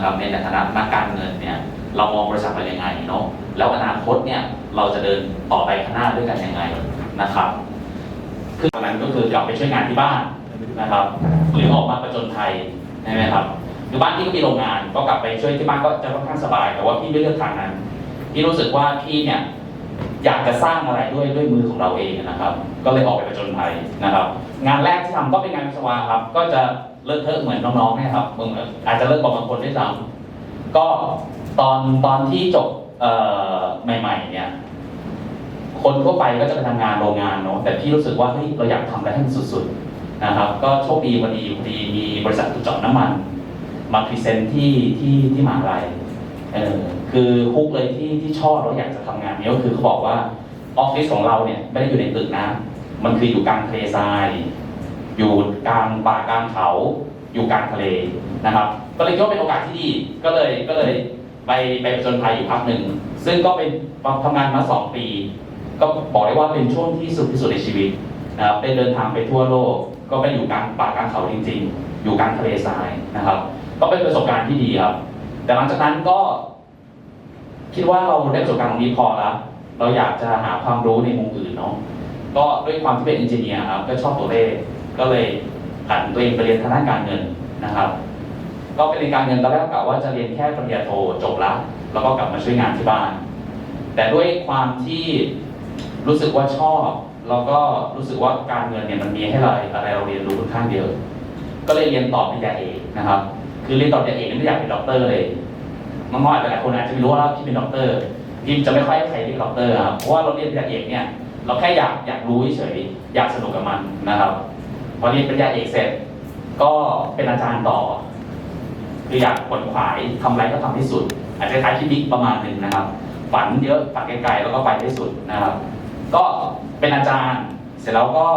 นะครับในฐานะนักการเงินเนี่ยเรามองบริษัทไปยังไงเนาะแล้วอนาคตเนี่ยเราจะเดินต่อไปข้างหน้าด้วยกันยังไงนะครับคือตอนนั้นก็คือกลับไปช่วยงานที่บ้านนะครับหรือออกมาประจนภัยใช่ไหมครับคือบ้านพี่ก็มีโรงงานก็กลับไปช่วยที่บ้านก็จะค่อนข้างสบาย แต่ว่าพี่ไม่เลือกทางนั้นพี่รู้สึกว่าพี่เนี่ยอยากจะสร้างอะไรด้วยด้วยมือของเราเองนะครับ ก็เลยออกไปประจนภัยนะครับ งานแรกที่ทำก็เป็นงานวิศวะครับ ก็จะ เลิกเทอะเหมือนน้องๆเนี่ยครับอาจจะเลิกกว่าบางคนด้วยซ้ำก็ตอนตอนที่จบใหม่ ๆ เนี่ย คนทั่วไปก็จะไปทำงานโรงงานเนาะแต่พี่รู้สึกว่าเฮ้ยเราอยากทำอะไรให้มันสุดๆนะครับ ก็โชคดีวันดีพอดีมีบริษัทขุดจาะน้ำมัน มาพรีเซนต์ที่ที่ที่มหาลัยเออคือฮุกเลยที่ที่ชอบแล้วอยากจะทำงานนี้ก็คือเขาบอกว่าออฟฟิศของเราเนี่ยไม่ได้อยู่ในตึกนะมันคืออยู่กลางทะเลทราย อยู่กลางป่ากลางเขาอยู่กลางทะเลนะครับ ก็เลยคิดว่าเป็นโอกาสที่ดีก็เลยก็เลยไปไปประจนภัยอยู่พักหนึ่ง ซึ่งก็เป็นทำงานมาสองปี ก็บอกได้ว่าเป็นช่วงที่สุดที่สุดในชีวิตนะครับได้เดินทางไปทั่วโลก ก็ไปอยู่กลางป่ากลางเขาจริง ๆ อยู่กลางทะเลทรายนะครับ ก็เป็นประสบการณ์ที่ดีครับ แต่หลังจากนั้นก็ คิดว่าเราได้ประสบการณ์ตรงนี้พอแล้วเราอยากจะหาความรู้ในมุมอื่นเนาะก็ด้วยความที่เป็นเอนจิเนียร์ครับก็ชอบตัวเลข ก็เลยผันตัวเองไปเรียนทางด้านการเงินนะครับ ก็ไปเรียนการเงินตอนแรกกะว่าจะเรียนแค่ปริญญาโทจบละแล้วก็กลับมาช่วยงานที่บ้าน แต่ด้วยความที่รู้สึกว่าชอบแล้วก็รู้สึกว่าการเงินเนี่ยมันมีให้เราอะไรเราเรียนรู้ค่อนข้างเยอะก็เลยเรียนต่อปริญญาเอกนะครับ คือเรียนต่อปริญญาเอกนี่ไม่อยากเป็นด็อกเตอร์เลยน้องๆอาจจะหลายคนอาจจะไม่รู้ว่าพี่เป็นด็อกเตอร์พี่จะไม่ค่อยใครเรียกด็อกเตอร์ครับเพราะว่าเราเรียนปริญญาเอกเนี่ยเราแค่อยากอยากรู้เฉยอยากสนุกกับมันนะครับ พอเรียนปริญญาเอกเสร็จ ก็เป็นอาจารย์ต่อ คืออยากขวนขวายทำอะไรก็ทำที่สุด อาจจะคล้ายที่บิ๊กประมาณหนึ่งนะครับ ฝันเยอะฝันไกลๆแล้วก็ไปให้สุดนะครับ ก็เป็นอาจารย์เสร็จแล้วก็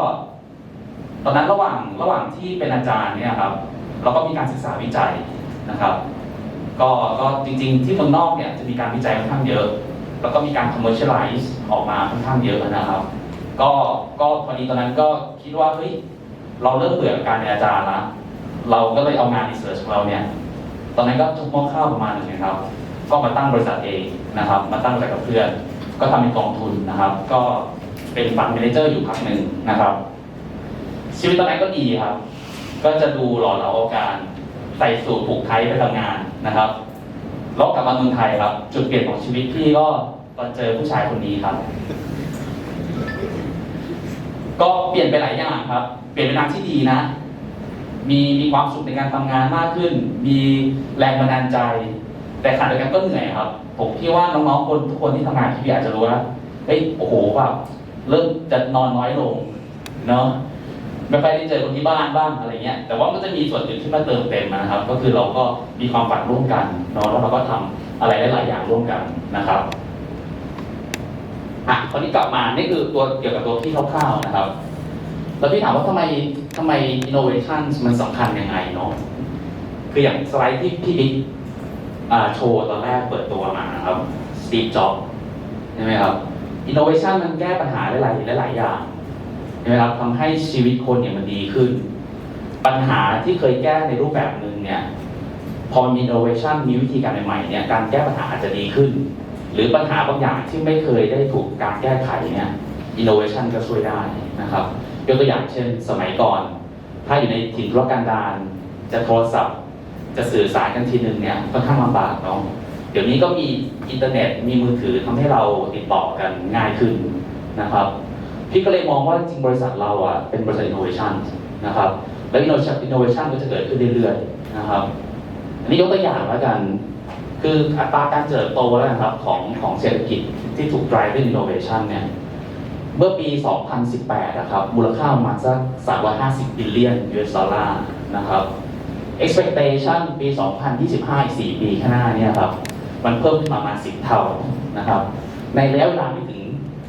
ตอนนั้นระหว่างระหว่างที่เป็นอาจารย์เนี่ยครับเราก็มีการศึกษาวิจัยนะครับก็ก็จริงๆ ที่เมืองนอกเนี่ยจะมีการวิจัยค่อนข้างเยอะ แล้วก็มีการ commercialize ออกมาค่อนข้างเยอะนะครับ ก็ก็พอดีตอนนั้นก็คิดว่าเฮ้ย เราเริ่มเบื่อกการเป็นอาจารย์ละเราก็เลยเอางาน research ของเราเนี่ย ตอนนั้นก็ทุกมอข้าวประมาณหนึ่งนะครับ ก็มาตั้งบริษัทเองนะครับ มาตั้งบริษัทกับเพื่อน ก็ทำเป็นกองทุนนะครับ ก็เป็นฟันเมนเจอร์อยู่พักหนึ่งนะครับ ชีวิตตอนนั้นก็ดีครับ ก็จะดูหล่อเหลาอาการใส่สูทผูกไทยไปทำงานนะครับแล้วกลับมาเมืองไทยครับ จุดเปลี่ยนของชีวิตพี่ก็ตอนเจอผู้ชายคนนี้ครับ ก็เปลี่ยนไปหลายอย่างครับ เปลี่ยนไปทางที่ดีนะ มีมีความสุขในการทำงานมากขึ้น มีแรงบันดาลใจ แต่ขณะเดียวกันก็เหนื่อยครับ ผมคิดว่าน้องๆคนทุกคนที่ทำงานที่พี่อาจจะรู้ว่าเฮ้ยโอ้โหแบบเริ่มจะนอนน้อยลงเนาะไม่ค่อยได้เจอคนที่บ้านบ้างอะไรเงี้ย แต่ว่ามันจะมีส่วนอื่นที่มาเติมเต็มนะครับ ก็คือเราก็มีความฝันร่วมกันเนาะแล้วเราก็ทำอะไรหลายๆอย่างร่วมกันนะครับ อะคราวนี้กลับมานี่คือตัวเกี่ยวกับตัวพี่คร่าวๆนะครับ แล้วพี่ถามว่าทำไมทำไม innovation มันสำคัญยังไงเนาะคืออย่างสไลด์ที่พี่บิ๊กโชว์ตอนแรกเปิดตัวมานะครับ Steve Jobs ใช่ไหมครับ innovation มันแก้ปัญหาได้หลายหลาย ๆ อย่างใช่ไหมครับทำให้ชีวิตคนเนี่ยมันดีขึ้น ปัญหาที่เคยแก้ในรูปแบบหนึ่งเนี่ย พอมี innovation มีวิธีการใหม่ๆเนี่ยการแก้ปัญหาอาจจะดีขึ้น หรือปัญหาบางอย่างที่ไม่เคยได้ถูกการแก้ไขเนี่ย innovation ก็ช่วยได้นะครับยกตัวอย่างเช่นสมัยก่อน ถ้าอยู่ในถิ่นธุรกันดารจะโทรศัพท์ จะสื่อสารกันทีหนึ่งเนี่ยค่อนข้างลำบากเนาะเดี๋ยวนี้ก็มีอินเทอร์เน็ตมีมือถือทำให้เราติดต่อกันง่ายขึ้นนะครับ พี่ก็เลยมองว่าจริงบริษัทเราอะเป็นบริษัทอินโนเวชันนะครับแล้วอินโนชันอินโนเวชันก็จะเกิดขึ้นเรื่อยๆนะครับอันนี้ยกตัวอย่างแล้วกัน คืออัตราการเติบโตแล้วนะครับของของเศรษฐกิจที่ถูก drive ด้วย innovation เนี่ยเมื่อปี 2018 นะครับ มูลค่าประมาณสัก 350 บิลเลียน US ดอลลาร์นะครับ expectation ปี 2025 อีก 4 ปีข้างหน้าเนี่ยครับ มันเพิ่มขึ้นมาประมาณ 10 เท่านะครับ ในระยะเวลาไม่ถึง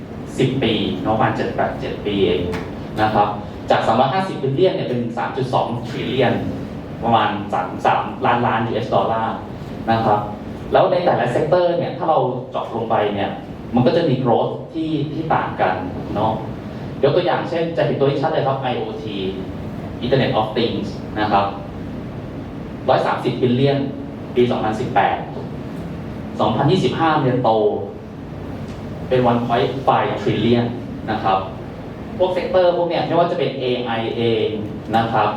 10 ปีนประมาณ7 8 7ปีเองนะครับ จาก 350 บิลเลียนเนี่ยเป็น 3.2 ทริลเลียน ประมาณ3ล้านล้าน US ดอลลาร์นะครับ แล้วในแต่ละเซกเตอร์เนี่ยถ้าเราเจาะลงไปเนี่ยมันก็จะมี growth ที่ที่ต่างกันเนาะยกตัวอย่างเช่นจะเห็นตัวที่ชัดเลยครับ IoT Internet of Things นะครับ130 บิลเลียนปี 2018 2025 เนี่ยโต เป็น 1.5 trillion นะครับ พวกเซกเตอร์พวกเนี้ยไม่ว่าจะเป็น AI เองนะครับ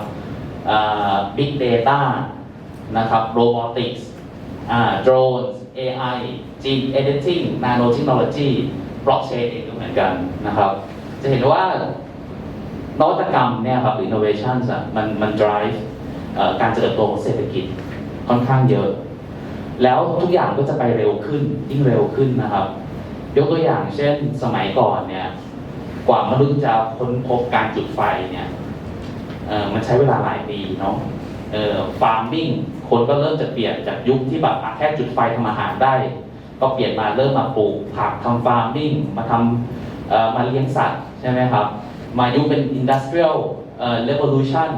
Big Data นะครับ Robotics Drones AI Gene Editing Nanotechnology Blockchain เองก็เหมือนกันนะครับ จะเห็นว่านวัตกรรมเนี่ยครับอ innovations อะมันมัน drive การเจริญโตของเศรษฐกิจค่อนข้างเยอะ แล้วทุกอย่างก็จะไปเร็วขึ้นยิ่งเร็วขึ้นนะครับ ยกตัวอย่างเช่นสมัยก่อนเนี่ยกว่ามนุษย์จะค้นพบการจุดไฟเนี่ยมันใช้เวลาหลายปีเนาะฟาร์มมิ่ง คนก็เริ่มจะเปลี่ยนจากยุคที่แบบแค่จุดไฟทำอาหารได้ ก็เปลี่ยนมาเริ่มมาปลูกผักทำฟาร์มมิ่งมาทำมาเลี้ยงสัตว์ใช่ไหมครับ มายุคเป็น industrial เอ่อ revolution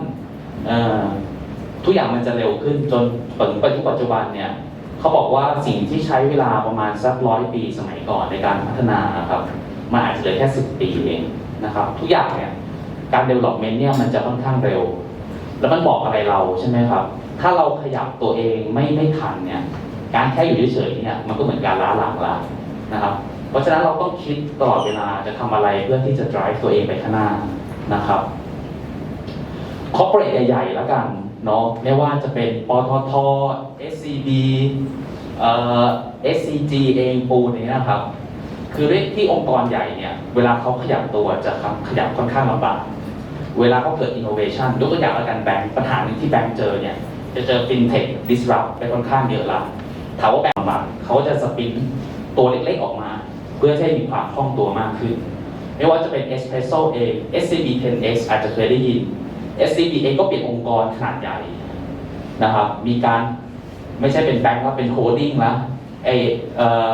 เอ่อทุกอย่างมันจะเร็วขึ้นจนถึงปัจจุปัจจุบันเนี่ยเขาบอกว่าสิ่งที่ใช้เวลาประมาณสักร้อยปีสมัยก่อนในการพัฒนานะครับมันอาจจะเหลือแค่สิบปีเองนะครับ ทุกอย่างเนี่ยการ development เนี่ยมันจะค่อนข้างเร็ว แล้วมันบอกอะไรเราใช่ไหมครับ ถ้าเราขยับตัวเองไม่ไม่ทันเนี่ยการแค่อยู่เฉยๆเนี่ยมันก็เหมือนการล้าหลังละนะครับ เพราะฉะนั้นเราต้องคิดตลอดเวลาจะทำอะไรเพื่อที่จะ drive ตัวเองไปข้างหน้านะครับ corporate ใหญ่ๆแล้วกันเนาะไม่ว่าจะเป็นปตท SCB เอ่อ SCG เองปูนี้นะครับ คือด้วยที่องค์กรใหญ่เนี่ย เวลาเขาขยับตัวจะขยับค่อนข้างลำบาก เวลาเขาเกิด innovation ยกตัวอย่างแล้วกันแบงค์ปัญหาหนึ่งที่แบงค์เจอเนี่ย จะเจอ fintech disrupt ไปค่อนข้างเยอะละถามว่าแบงค์ลำบากเขาจะสปินตัวเล็กๆออกมา เพื่อให้มีความคล่องตัวมากขึ้น ไม่ว่าจะเป็น Espresso เอง SCB 10X อาจจะเคยได้ยิน SCB เองก็เปลี่ยนองค์กรขนาดใหญ่นะครับ มีการไม่ใช่เป็นแบงก์แล้วเป็นโฮลดิ้งแล้วไอเอ่อ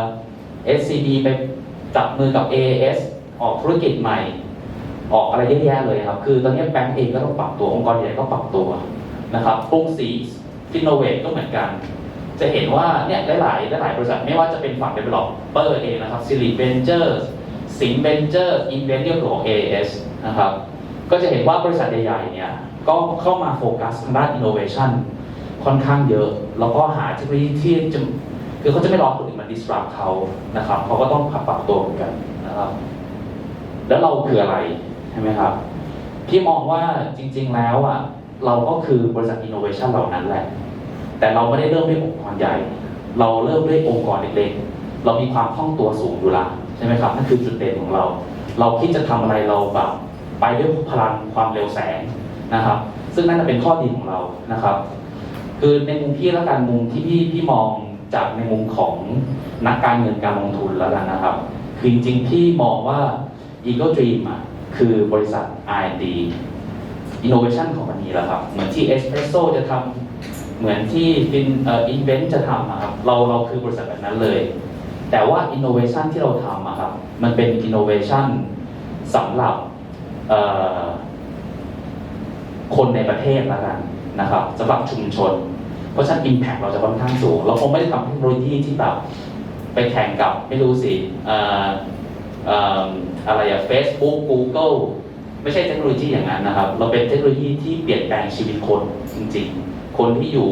SCB ไปจับมือกับ AAS ออกธุรกิจใหม่ ออกอะไรเยอะแยะเลยครับ คือตอนนี้แบงก์เองก็ต้องปรับตัวองค์กรใหญ่ก็ปรับตัว นะครับกรุงศรีฟิโนเวทก็เหมือนกัน จะเห็นว่าเนี่ยหลายๆหลายบริษัทไม่ว่าจะเป็นฝั่ง developer เองนะครับ s i l i Ventures สิง Venture Invent เรียกของ AS นะครับ ก็จะเห็นว่าบริษัทใหญ่ๆเนี่ยก็เข้ามาโฟกัสทางด้าน innovation ค่อนข้างเยอะ แล้วก็หาเทคโนโลยีที่จะคือเขาจะไม่รอคนอื่นมา disrupt เขานะครับเขาก็ต้องปรับปรับตัวเหมือนกันนะครับ แล้วเราคืออะไร ใช่ไหมครับพี่มองว่าจริงๆแล้วอะ เราก็คือบริษัท innovation เหล่านั้นแหละ แต่เราไม่ได้เริ่มด้วยองค์กรใหญ่ เราเริ่มด้วยองค์กรเล็กๆ เรามีความคล่องตัวสูงอยู่ละใช่ไหมครับนั่นคือจุดเด่นของเรา เราคิดจะทำอะไรเราแบบไปด้วยพลังความเร็วแสงนะครับ ซึ่งนั่นจะเป็นข้อดีของเรานะครับ คือในมุมพี่แล้วกันมุมที่พี่พี่มองจากในมุมของนักการเงินการลงทุนแล้วกันนะครับ คือจริงๆพี่มองว่า Eagle Dream อะคือบริษัท R&D innovation ของมันนี้แหละครับ เหมือนที่ Espresso จะทำเหมือนที่ฟินเอ่อ Invent จะทำอะครับเราเราคือบริษัทแบบนั้นเลย แต่ว่า innovation ที่เราทำอะครับมันเป็น innovation สำหรับคนในประเทศแล้วกันนะครับสำหรับชุมชน เพราะฉะนั้น impact เราจะค่อนข้างสูง เราคงไม่ได้ทำเทคโนโลยีที่แบบไปแข่งกับไม่รู้สิอออะไรอะ Facebook Google ไม่ใช่เทคโนโลยีอย่างนั้นนะครับ เราเป็นเทคโนโลยีที่เปลี่ยนแปลงชีวิตคนจริง ๆ คนที่อยู่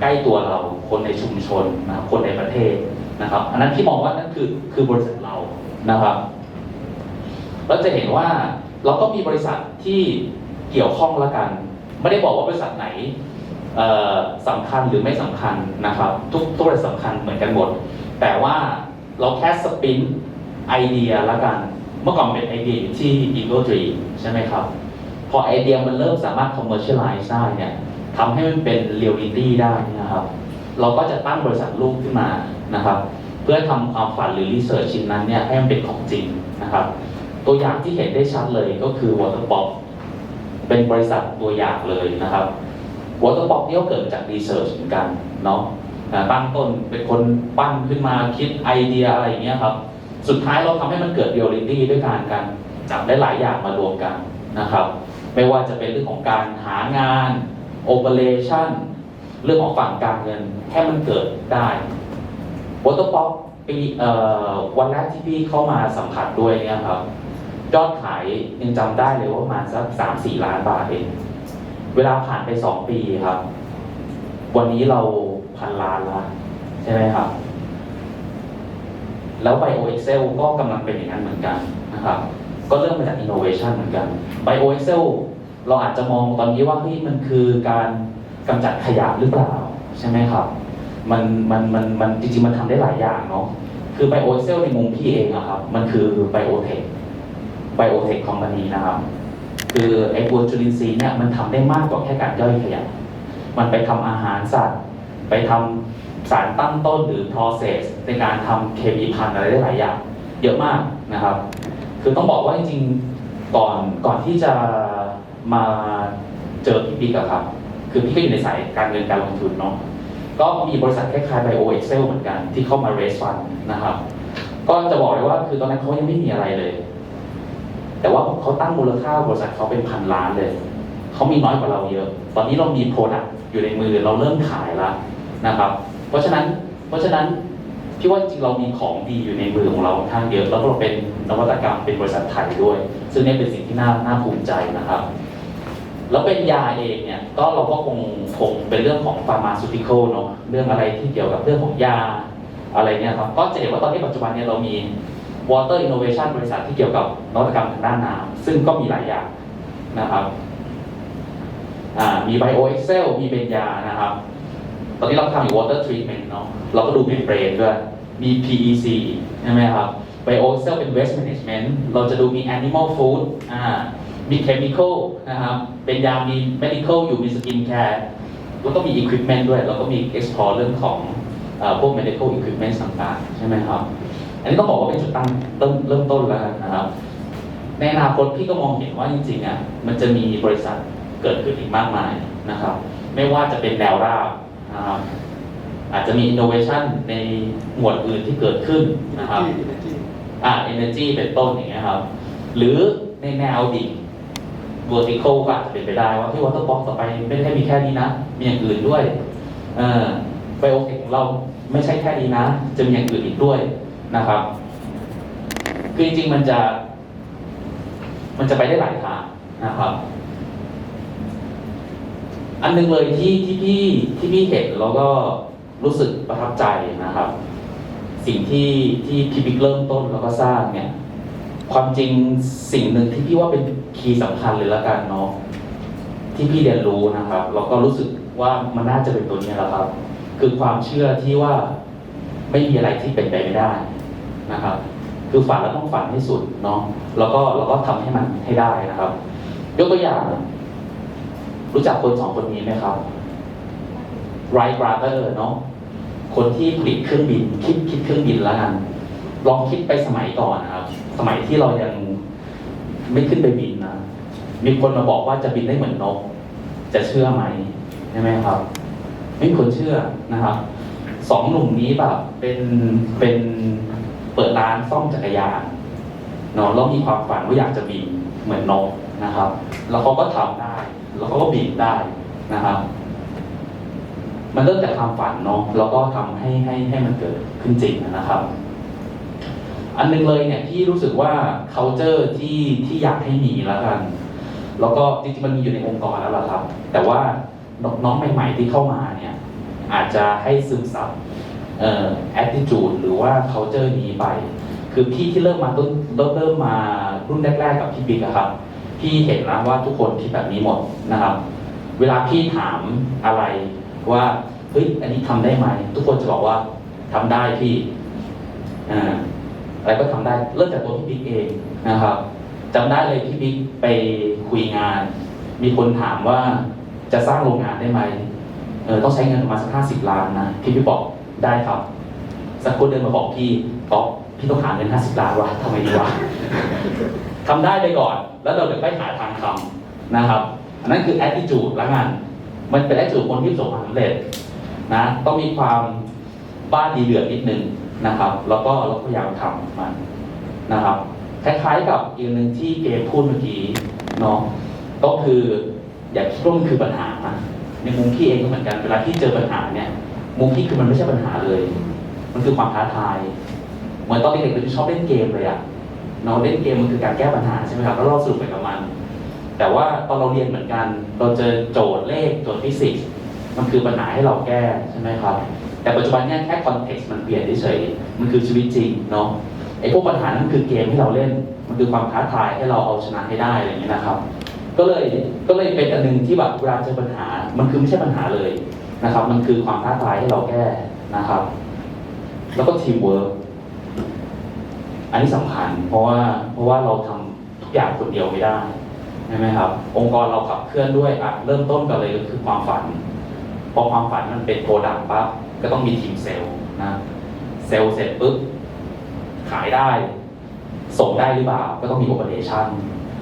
ใกล้ตัวเรา คนในชุมชนนะครับคนในประเทศนะครับ อันนั้นที่มองว่านั่นคือคือบริษัทเรานะครับเราจะเห็นว่าเราก็มีบริษัทที่เกี่ยวข้องล้วกัน ไม่ได้บอกว่าบริษัทไหนเอ่อสำคัญหรือไม่สำคัญนะครับ ทุกทุกบริษัทสำคัญเหมือนกันหมด แต่ว่าเราแค่สปินไอเดียล้วกัน เมื่อก่อนเป็นไอเดียอยู่ที่ Eagle Dream ใช่ไหมครับ พอไอเดียมันเริ่มสามารถ commercialize ได้เนี่ยทำให้มันเป็น reality ได้นะครับ เราก็จะตั้งบริษัทลูกขึ้นมานะครับ เพื่อทำความฝันหรือ research ชิ้นนั้นเนี่ยให้มันเป็นของจริงนะครับ ตัวอย่างที่เห็นได้ชัดเลยก็คือ Waterpop เป็นบริษัทตัวอย่างเลยนะครับ Waterpop นี่ก็เกิดจาก research เหมือนกันเนาะตั้งต้นเป็นคนปั้นขึ้นมาคิดไอเดียอะไรอย่างเงี้ยครับ สุดท้ายเราทำให้มันเกิด reality ด้วยการการจับได้หลายอย่างมารวมกันนะครับ ไม่ว่าจะเป็นเรื่องของการหางาน operation เรื่องของฝั่งการเงินให้มันเกิดได้ Waterpop ปีเอ่อวันแรกที่พี่เข้ามาสัมผัสด้วยเนี่ยครับยอดขายยังจำได้เลยว่าประมาณสักสามสี่ล้านบาทเอง เวลาผ่านไปสองปีครับ วันนี้เราพันล้านละใช่ไหมครับ แล้ว Bio Excel ก็กำลังเป็นอย่างนั้นเหมือนกันนะครับ ก็เริ่มมาจาก innovation เหมือนกัน Bio Excel เราอาจจะมองตอนนี้ว่าเฮ้ยมันคือการกำจัดขยะหรือเปล่า ใช่ไหมครับ มันมันมันมันจริงๆมันทำได้หลายอย่างเนาะคือ Bio Excel ในมุมพี่เองอะครับ มันคือ Biotech Biotech Company นะครับ คือไอ้ตัวจุลินทรีย์เนี่ยมันทำได้มากกว่าแค่การย่อยขยะ มันไปทำอาหารสัตว์ ไปทำ สารตั้งต้นหรือ process ในการทำเคมีพันธุ์อะไรได้หลายอย่าง เยอะมากนะครับ คือต้องบอกว่าจริงๆก่อนก่อนที่จะมาเจอพี่ปิ๊กอะครับ คือพี่ก็อยู่ในสายการเงินการลงทุนเนาะก็มีบริษัทคล้ายๆ Bio Excel เหมือนกัน ที่เข้ามา raise fund นะครับ ก็จะบอกเลยว่าคือตอนนั้นเขายังไม่มีอะไรเลย แต่ว่าเขาตั้งมูลค่าบริษัทเขาเป็นพันล้านเลยเขามีน้อยกว่าเราเยอะ ตอนนี้เรามีโปรดักต์อยู่ในมือเราเริ่มขายแล้วนะครับ เพราะฉะนั้น เพราะฉะนั้นพี่ว่าจริงเรามีของดีอยู่ในมือของเราค่อนข้างเยอะแล้วก็เราเป็นนวัตกรรมเป็นบริษัทไทยด้วย ซึ่งนี่เป็นสิ่งที่น่าน่าภูมิใจนะครับ แล้วเป็นยาเองเนี่ยก็เราก็คงคงเป็นเรื่องของฟาร์มาซูติคอลเนาะเรื่องอะไรที่เกี่ยวกับเรื่องของยาอะไรเนี่ยครับก็จะเห็นว่าตอนนี้ปัจจุบันเนี่ยเรามี Water Innovation บริษัทที่เกี่ยวกับนวัตกรรมทางด้านน้ำซึ่งก็มีหลายอย่างนะครับมี Bio Excel มีเบญญานะครับ ตอนนี้เราทำอยู่ Water Treatment เนาะเราก็ดู Membrane ด้วยมี PEC ใช่ไหมครับ Bio Excel เป็น Waste Management เราจะดูมี Animal Food อ่ามี Chemical นะครับ เป็นยามี Medical อยู่มี Skin Care แล้วก็มี Equipment ด้วยแล้วก็มี explore เรื่องของอพวก Medical Equipment ต่างๆ ใช่ไหมครับ อันนี้ต้องบอกว่าเป็นจุดตั้งต้นเริ่มต้นแล้วนะครับ ในอนาคตพี่ก็มองเห็นว่าจริงๆอะมันจะมีบริษัทเกิดขึ้นอีกมากมายนะครับ ไม่ว่าจะเป็นแนวราบ นะครับอาจจะมี innovation ในหมวดอื่นที่เกิดขึ้นนะครับอ่า energy เป็นต้นอย่างเงี้ยครับ หรือในแนวดิ่ง vertical ก็อาจจะเป็นไปได้ว่าที่ waterbox ต่อไปไม่ได้มีแค่นี้นะ มีอย่างอื่นด้วยเออไบโอเทคของเราไม่ใช่แค่นี้นะ จะมีอย่างอื่นอีกด้วยนะครับ คือจริงๆมันจะ มันจะไปได้หลายทางนะครับ อันหนึงเลยที่ที่พี่ที่พี่เห็นแล้วก็รู้สึกประทับใจนะครับ สิ่งที่ที่พี่บิ๊กเริ่มต้นแล้วก็สร้างเนี่ย ความจริงสิ่งหนึ่งที่พี่ว่าเป็นคีย์สำคัญเลยละกันเนาะที่พี่เรียนรู้นะครับแล้วก็รู้สึกว่ามันน่าจะเป็นตัวนี้แหละครับ คือความเชื่อที่ว่าไม่มีอะไรที่เป็นไปไม่ได้นะครับ คือฝันแล้วต้องฝันให้สุดเนาะแล้วก็แล้วก็ทำให้มันให้ได้นะครับ ยกตัวอย่าง รู้จักคนสองคนนี้ไหมครับไรบราเตอร์เนาะคนที่ผลิตเครื่องบิน คิดคิดเครื่องบินแล้วกันลองคิดไปสมัยก่อนนะครับ สมัยที่เรายังไม่ขึ้นไปบินนะมีคนมาบอกว่าจะบินได้เหมือนนก จะเชื่อไหมใช่ไหมครับ ไม่มีคนเชื่อนะครับสองหนุ่มนี้แบบเป็นเป็นเปิดร้านซ่อมจักรยานเนาะแล้วมีความฝันว่าอยากจะบินเหมือนนกนะครับ แล้วเขาก็ทำได้ แล้วเขาก็บินได้นะครับ มันเริ่มจากความฝันเนาะแล้วก็ทำให้ให้ให้มันเกิดขึ้นจริงนะครับ อันหนึงเลยเนี่ยที่รู้สึกว่า culture ที่ที่อยากให้มีแล้วกัน แล้วก็จริงๆมันมีอยู่ในองค์กรแล้วล่ะครับ แต่ว่าน้องใหม่ ๆ ที่เข้ามาเนี่ย อาจจะให้ซึมซับเอ่อ attitude หรือว่า culture นี้ไป คือพี่ที่เริ่มมาต้นเริ่มเริ่มมารุ่นแรก ๆ กับพี่บิ๊กอะครับ พี่เห็นแล้วว่าทุกคนคิดแบบนี้หมดนะครับ เวลาพี่ถามอะไรว่าเฮ้ยอันนี้ทำได้ไหมทุกคนจะบอกว่าทำได้พี่อ่าอะไรก็ทำได้เริ่มจากตัวพี่บิ๊กเองนะครับจำได้เลยพี่บิ๊กไปคุยงาน มีคนถามว่าจะสร้างโรงงานได้ไหมเออต้องใช้เงินประมาณสักห้าสิบล้านนะพี่บิ๊กบอกได้ครับ สักคนเดินมาบอกพี่ก๊อฟพี่ต้องหาเงินห้าสิบล้านวะทำไมดีวะ ทำได้ไปก่อน แล้วเราเดี๋ยวค่อยหาทางทำนะครับ อันนั้นคือ attitude ละกันมันเป็น attitude คนที่ประสบความสำเร็จนะต้องมีความบ้าดีเดือดนิดนึงนะครับ แล้วก็เราพยายามทำมันนะครับ คล้ายๆกับอีกหนึ่งที่เกมพูดเมื่อกี้เนาะก็คืออย่าคิดว่ามันคือปัญหา ในมุมพี่เองก็เหมือนกันเวลาที่เจอปัญหาเนี่ย มุมพี่คือมันไม่ใช่ปัญหาเลย มันคือความท้าทาย เหมือนตอนเด็กๆเราชอบเล่นเกมเลยอะ เราเล่นเกมมันคือการแก้ปัญหาใช่ไหมครับแล้วเราสนุกไปกับมัน แต่ว่าตอนเราเรียนเหมือนกัน เราเจอโจทย์เลขโจทย์ฟิสิกส์มันคือปัญหาให้เราแก้ใช่ไหมครับ แต่ปัจจุบันเนี่ยแค่คอนเท็กซ์มันเปลี่ยนเฉยมันคือชีวิตจริงเนาะไอ้พวกปัญหานั้นคือเกมที่เราเล่น มันคือความท้าทายให้เราเอาชนะให้ได้อะไรอย่างเงี้ยนะครับ ก็เลยก็เลยเป็นอันหนึงที่แบบเวลาเจอปัญหา มันคือไม่ใช่ปัญหาเลยนะครับ มันคือความท้าทายให้เราแก้นะครับ แล้วก็ทีมเวิร์ก อันนี้สำคัญเพราะว่าเพราะว่าเราทำทุกอย่างคนเดียวไม่ได้ใช่ไหมครับ องค์กรเราขับเคลื่อนด้วยอะเริ่มต้นกันเลยก็คือความฝันพอความฝันมันเป็นโปรดักต์ปั๊บก็ต้องมีทีมเซลล์นะเซลล์เสร็จปุ๊บขายได้ ส่งได้หรือเปล่าก็ต้องมีโอเปอเรชั่น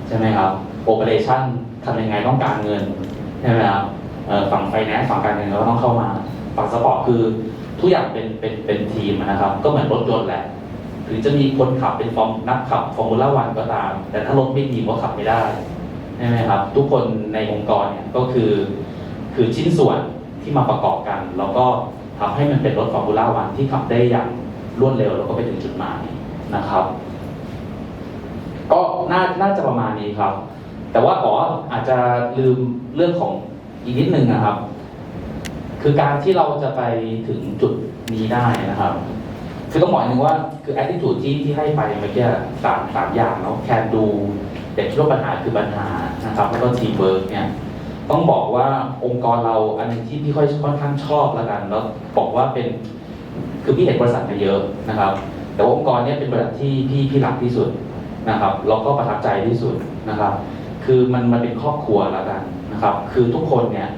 ใช่ไหมครับโอเปอเรชั่นทำยังไงต้องการเงินใช่ไหมครับฝั่งไฟแนนซ์ฝั่งการเงินเราก็ต้องเข้ามาฝั่งสปอร์ตคือทุกอย่างเป็นเป็นเป็นทีมนะครับ ก็เหมือนรถยนต์แหละ รือจะมีคนขับเป็นฟอร์มนักขับฟอร์มูล่าวันก็ตาม แต่ถ้ารถไม่ดีก็ขับไม่ได้ใช่ไหมครับ ทุกคนในองค์กรเนี่ยก็คือ คือชิ้นส่วนที่มาประกอบกัน แล้วก็ทำให้มันเป็นรถฟอร์มูล่าวันที่ขับได้อย่างรวดเร็วแล้วก็ไปถึงจุดหมายนะครับ ก็น่าน่าจะประมาณนี้ครับ แต่ว่าขออาจจะลืมเรื่องของอีกนิดนึงนะครับ คือการที่เราจะไปถึงจุดนี้ได้นะครับ คือต้องบอกอย่างหนึงว่าคือ attitude ที่ที่ให้ไปเมื่อกี้สามสามอย่างเนาะแคนดูแต่คิดว่าปัญหาคือปัญหานะครับแล้วก็ทีมเวิร์กเนี่ยต้องบอกว่าองค์กรเราอันนึงที่พี่ค่อยค่อนข้างชอบแล้วกันแล้วบอกว่าเป็นคือพี่เห็นบริษัทมาเยอะนะครับ แต่ว่าองค์กรเนี้เป็นบริษัทที่พี่พี่รักที่สุดนะครับแล้วก็ประทับใจที่สุดนะครับ คือมันมันเป็นครอบครัวแล้วกันนะครับ คือทุกคนเนี่ย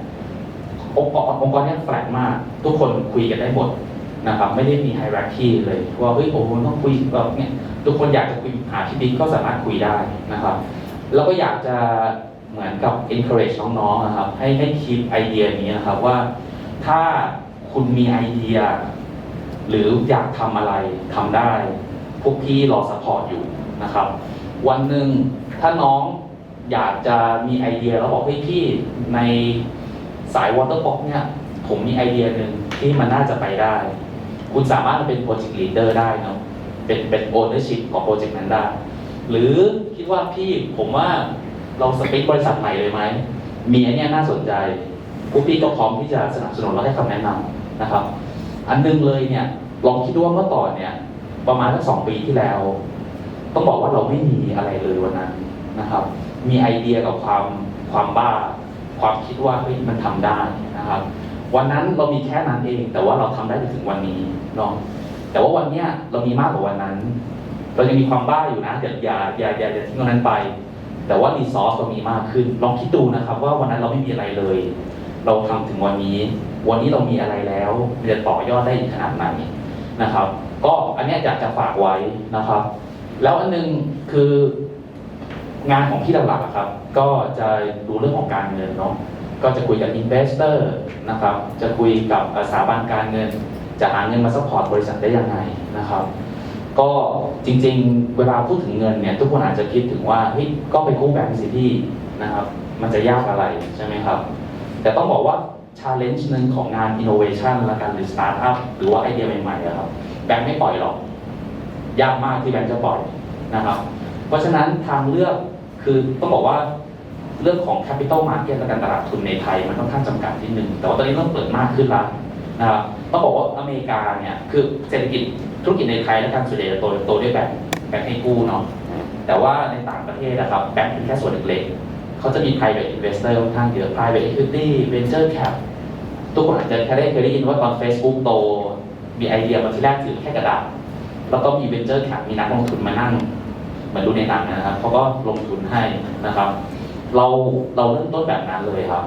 องค์กรองค์กรเนี้แปลกมาก ทุกคนคุยกันได้หมด นะครับไม่ได้มีไฮรักีเลยว่าเฮ้ยโอ้โหต้องคุยแบบเนี้ยทุกคนอยากจะคุยหาพี่บิ๊กก็สามารถคุยได้นะครับ แล้วก็อยากจะเหมือนกับ encourage น้องๆนะครับ ให้ให้คิดไอเดียนี้นะครับว่าถ้าคุณมีไอเดีย หรืออยากทำอะไรทำได้ พวกพี่รอสปอร์ตอยู่นะครับ วันหนึ่งถ้าน้องอยากจะมีไอเดียแล้วบอกเฮ้ยพี่ในสายวอเตอร์บ็อกเนี่ยผมมีไอเดียหนึ่งที่มันน่าจะไปได้ คุณสามารถเป็นโปรเจกต์ลีดเดอร์ได้เนาะเป็นเป็นโอเนอร์ชิพของโปรเจกต์นั้นได้ หรือคิดว่าพี่ผมว่าเราสเปคบริษัทใหม่เลยไหมมีอันเนี้ยน่าสนใจพวกพี่ก็พร้อมที่จะสนับสนุนและให้คำแนะนำนะครับ อันหนึงเลยเนี่ยลองคิดดูว่าเมื่อก่อนเนี่ยประมาณสักสองปีที่แล้ว ต้องบอกว่าเราไม่มีอะไรเลยวันนั้นนะครับ มีไอเดียกับความความบ้า ความคิดว่าเฮ้ยมันทำได้นะครับ วันนั้นเรามีแค่นั้นเอง แต่ว่าเราทำได้จนถึงวันนี้เนาะแต่ว่าวันเนี้ยเรามีมากกว่าวันนั้น เรายังมีความบ้าอยู่นะอย่าอย่าอย่าอย่าอย่าทิ้งตรงนั้นไป แต่ว่ารีซอสเรามีมากขึ้น ลองคิดดูนะครับ ว่าวันนั้นเราไม่มีอะไรเลย เราทำถึงวันนี้ วันนี้เรามีอะไรแล้วจะต่อยอดได้อีกขนาดไหนนะครับ ก็อันนี้อยากจะฝากไว้นะครับ แล้วอันหนึงคือ งานของพี่หลักๆครับ ก็จะดูเรื่องของการเงินเนาะก็จะคุยกับอินเวสเตอร์นะครับจะคุยกับสถาบันการเงิน จะหาเงินมาซัพพอร์ตบริษัทได้ยังไงนะครับก็จริงๆ เวลาพูดถึงเงินเนี่ยทุกคนอาจจะคิดถึงว่าเฮ้ยก็ไปกู้แบงก์สิพี่นะครับมันจะยากอะไรใช่ไหมครับ แต่ต้องบอกว่า challenge หนึ่งของงาน innovation และการหรือ startup หรือว่าไอเดียใหม่ๆอะครับแบงก์ไม่ปล่อยหรอก ยากมากที่แบงก์จะปล่อยนะครับ เพราะฉะนั้นทางเลือก คือต้องบอกว่าเรื่องของ capital market และการตลาดทุนในไทยมันค่อนข้างจำกัดนิดนึง แต่ว่าตอนนี้เริ่มเปิดมากขึ้นแล้วนะครับต้องบอกว่าอเมริกาเนี่ยคือเศรษฐกิจธุรกิจในไทยและการส่วนใหญ่จะโตโตด้วยแบงก์แบงก์ให้กู้เนาะแต่ว่าในต่างประเทศนะครับแบงก์เป็นแค่ส่วนเล็กๆเขาจะมี private investor ค่อนข้างเยอะ private equity venture cap ทุกคนอาจจะแค่ได้เคยได้ยินว่าตอน Facebook โตมีไอเดียมาที่แรกถือแค่กระดาษแล้วก็มี venture cap มีนักลงทุนมานั่ง เหมือนดูในหนังนะครับเขาก็ลงทุนให้นะครับ เราเราเริ่มต้นแบบนั้นเลยครับ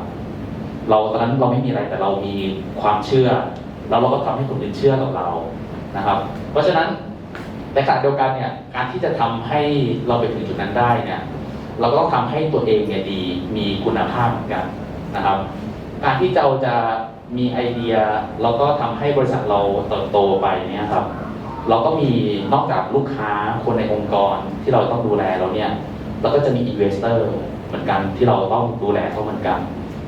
เราตอนนั้นเราไม่มีอะไรแต่เรามีความเชื่อ แล้วเราก็ทำให้คนอื่นเชื่อกับเรานะครับ เพราะฉะนั้นในขณะเดียวกันเนี่ยการที่จะทำให้เราไปถึงจุดนั้นได้เนี่ยเราก็ต้องทำให้ตัวเองเนี่ยดีมีคุณภาพเหมือนกันนะครับ การที่เราจะมีไอเดียแล้วก็ทำให้บริษัทเราเติบโตไปเนี่ยครับ เราก็มีนอกจากลูกค้าคนในองค์กรที่เราต้องดูแลเราเนี่ยเราก็จะมีอินเวสเตอร์เหมือนกันที่เราต้องดูแลเขาเหมือนกัน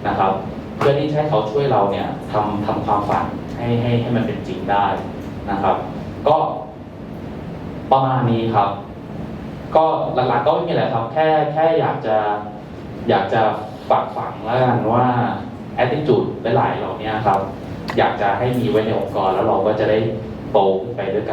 นะครับ เพื่อที่ให้เขาช่วยเราเนี่ยทำทำความฝันให้ให้ให้มันเป็นจริงได้นะครับ ก็ประมาณนี้ครับ ก็หลักๆก็ไม่มีอะไรครับ แค่แค่อยากจะอยากจะฝากฝังแล้วกันว่า attitude หลายๆเหล่านี้ครับ อยากจะให้มีไว้ในองค์กรแล้วเราก็จะได้โตขึ้นไปด้วยกัน